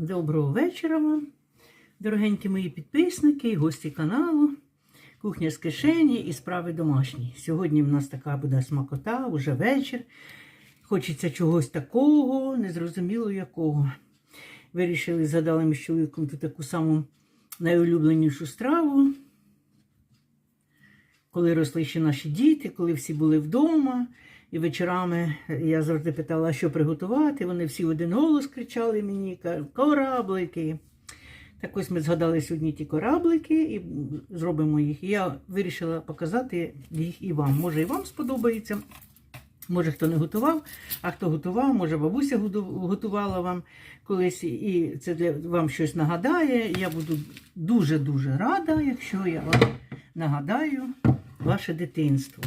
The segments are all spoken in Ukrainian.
Доброго вечора вам, дорогенькі мої підписники і гості каналу. Кухня з кишені і справи домашні. Сьогодні в нас така буде смакота, уже вечір. Хочеться чогось такого, незрозуміло якого. Вирішили, згадали ми з чоловіком ту таку саму найулюбленішу страву. Коли росли ще наші діти, коли всі були вдома, і вечорами я завжди питала, що приготувати. Вони всі в один голос кричали мені кораблики. Так ось ми згадали сьогодні ті кораблики і зробимо їх. І я вирішила показати їх і вам. Може, і вам сподобається. Може, хто не готував, а хто готував, може, бабуся готувала вам колись, і це для вам щось нагадає. Я буду дуже-дуже рада, якщо я вам нагадаю ваше дитинство.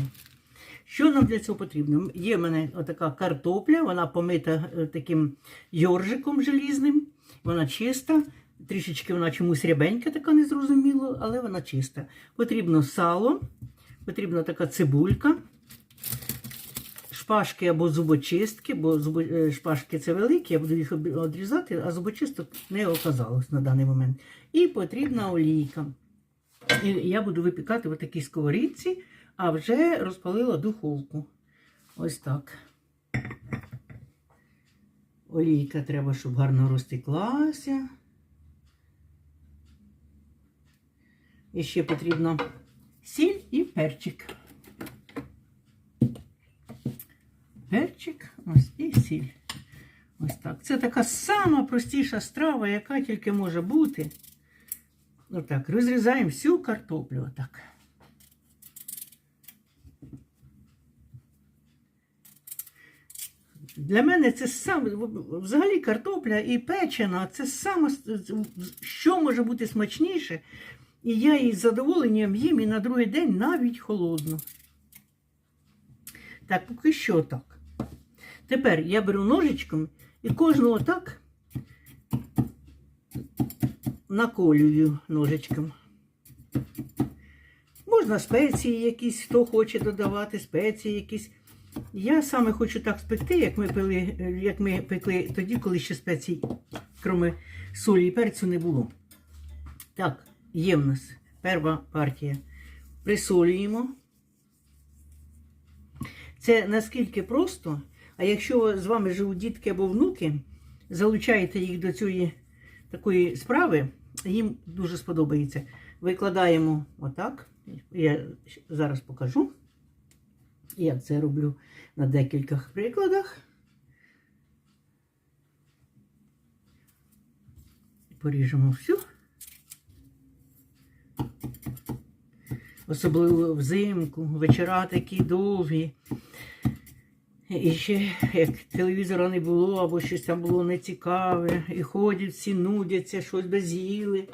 Що нам для цього потрібно? Є в мене отака картопля, вона помита е, таким йоржиком желізним, вона чиста. Трішечки вона чомусь рябенька, така незрозуміло, але вона чиста. Потрібно сало, потрібна така цибулька, шпажки або зубочистки, бо е, шпажки це великі, я буду їх одрізати, а зубочисток не оказалось на даний момент. І потрібна олійка. І я буду випікати в такій сковорідці, а вже розпалила духовку. Ось так. Олійка треба, щоб гарно розтеклася. І ще потрібно сіль і перчик. Перчик, ось і сіль. Ось так. Це така сама простіша страва, яка тільки може бути. Отак, розрізаємо всю картоплю. Отак. Для мене це саме, взагалі картопля і печена, це саме, що може бути смачніше. І я її з задоволенням їм і на другий день навіть холодну. Так, поки що так. Тепер я беру ножичком і кожного так наколюю ножичком. Можна спеції якісь, хто хоче додавати, спеції якісь. Я саме хочу так спекти, як ми пили, як ми пекли тоді, коли ще спецій, крім солі і перцю, не було. Так, є в нас перша партія. Присолюємо. Це наскільки просто, а якщо з вами живуть дітки або внуки, залучаєте їх до цієї такої справи, їм дуже сподобається. Викладаємо отак. Я зараз покажу. Я це роблю на декількох прикладах. Поріжемо всю. Особливо взимку, вечора такі довгі. І ще як телевізора не було, або щось там було нецікаве, і ходять всі нудяться, щось без'їли.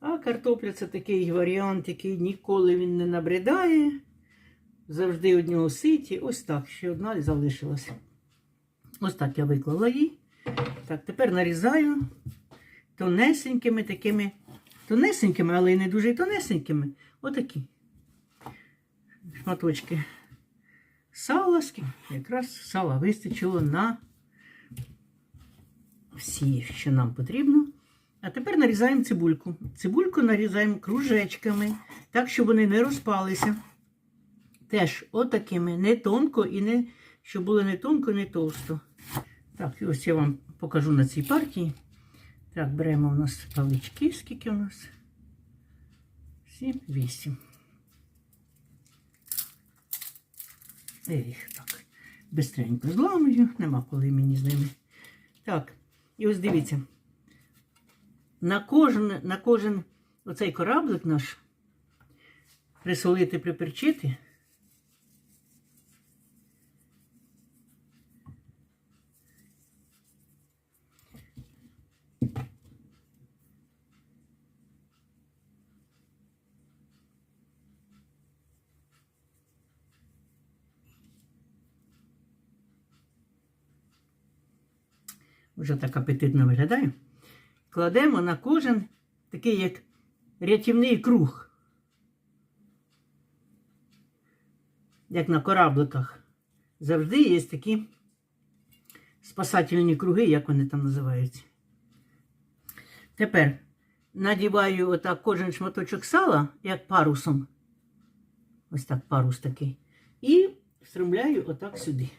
А картопля це такий варіант, який ніколи він не набридає. Завжди одного ситі. Ось так, ще одна залишилася. Ось так я виклала її. Так, тепер нарізаю тонесенькими такими, тонесенькими, але й не дуже тонесенькими. Отакі шматочки сала, якраз сала вистачило на всі, що нам потрібно. А тепер нарізаємо цибульку. Цибульку нарізаємо кружечками, так, щоб вони не розпалися. Теж отакими, не тонко і не, щоб було не тонко, не товсто. Так, і ось я вам покажу на цій партії. Так, беремо у нас палички, скільки у нас? Сім, вісім. Я їх так бистренько зламую, нема коли мені з ними. Так, і ось дивіться. На кожен, на кожен оцей кораблик наш присолити, приперчити. Вже так апетитно виглядає. Кладемо на кожен такий як рятівний круг. Як на корабликах. Завжди є такі спасательні круги, як вони там називаються. Тепер надіваю отак кожен шматочок сала, як парусом. Ось так парус такий. І встромляю отак сюди.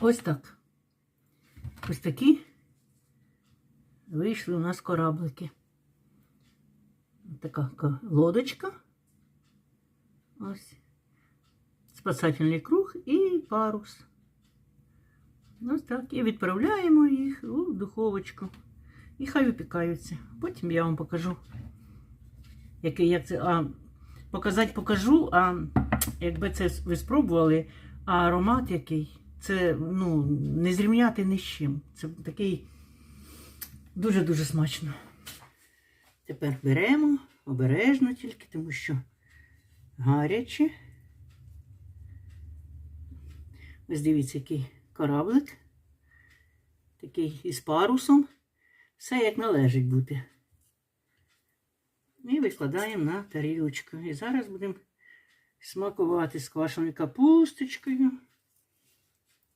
Ось так. Ось такі вийшли у нас кораблики. Така лодочка. Ось. Спасательний круг і парус. Ось так. І відправляємо їх у духовочку. І хай випікаються. Потім я вам покажу. Який, як це. А, показати покажу, а якби це ви спробували, а аромат який. Це ну, не зрівняти ні з чим. Це такий дуже-дуже смачно. Тепер беремо обережно тільки, тому що гаряче. Ось дивіться, який кораблик. Такий із парусом. Все як належить бути. І викладаємо на тарілочку. І зараз будемо смакувати з квашеною капусточкою,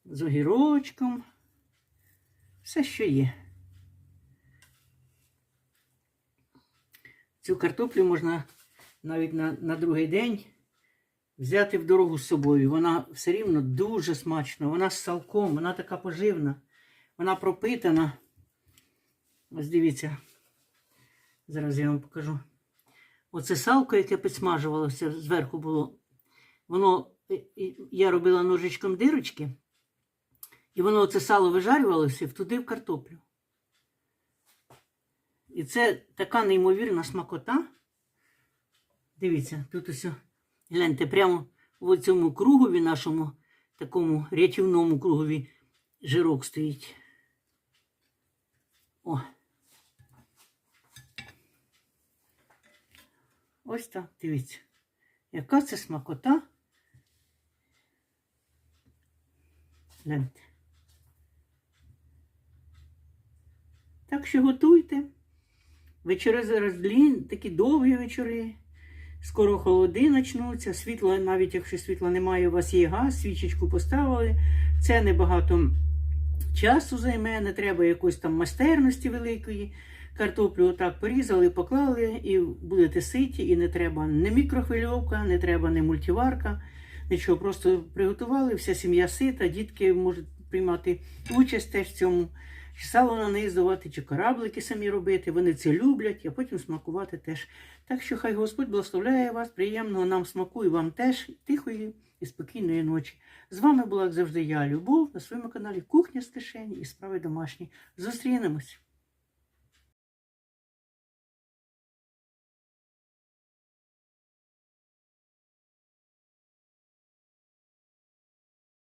з огірочком. Все, що є. Цю картоплю можна навіть на, на другий день взяти в дорогу з собою. Вона все рівно дуже смачна. Вона з салком, вона така поживна, вона пропитана. Ось дивіться. Зараз я вам покажу. Оце салко, яке підсмажувалося, зверху було. Воно, я робила ножичком дирочки, і воно оце сало вижарювалося туди в картоплю. І це така неймовірна смакота. Дивіться, тут ось, гляньте, прямо в цьому кругові нашому, такому рятівному кругові, жирок стоїть. О. Ось так, дивіться. Яка це смакота. Гляньте. Так що готуйте. Вечори зараз длін, такі довгі вечори. Скоро холоди почнуться. Світла, навіть якщо світла немає, у вас є газ, свічечку поставили. Це небагато часу займе, не треба якоїсь там майстерності великої. Картоплю отак порізали, поклали і будете ситі, і не треба ні мікрохвильовка, не треба ні мультиварка. Нічого, просто приготували, вся сім'я сита, дітки можуть приймати участь теж в цьому. Чи сало нанизувати, чи кораблики самі робити. Вони це люблять, а потім смакувати теж. Так що хай Господь благословляє вас, приємного нам смаку і вам теж тихої і спокійної ночі. З вами була, як завжди, я, Любов, на своєму каналі Кухня з кишені і справи домашні. Зустрінемось!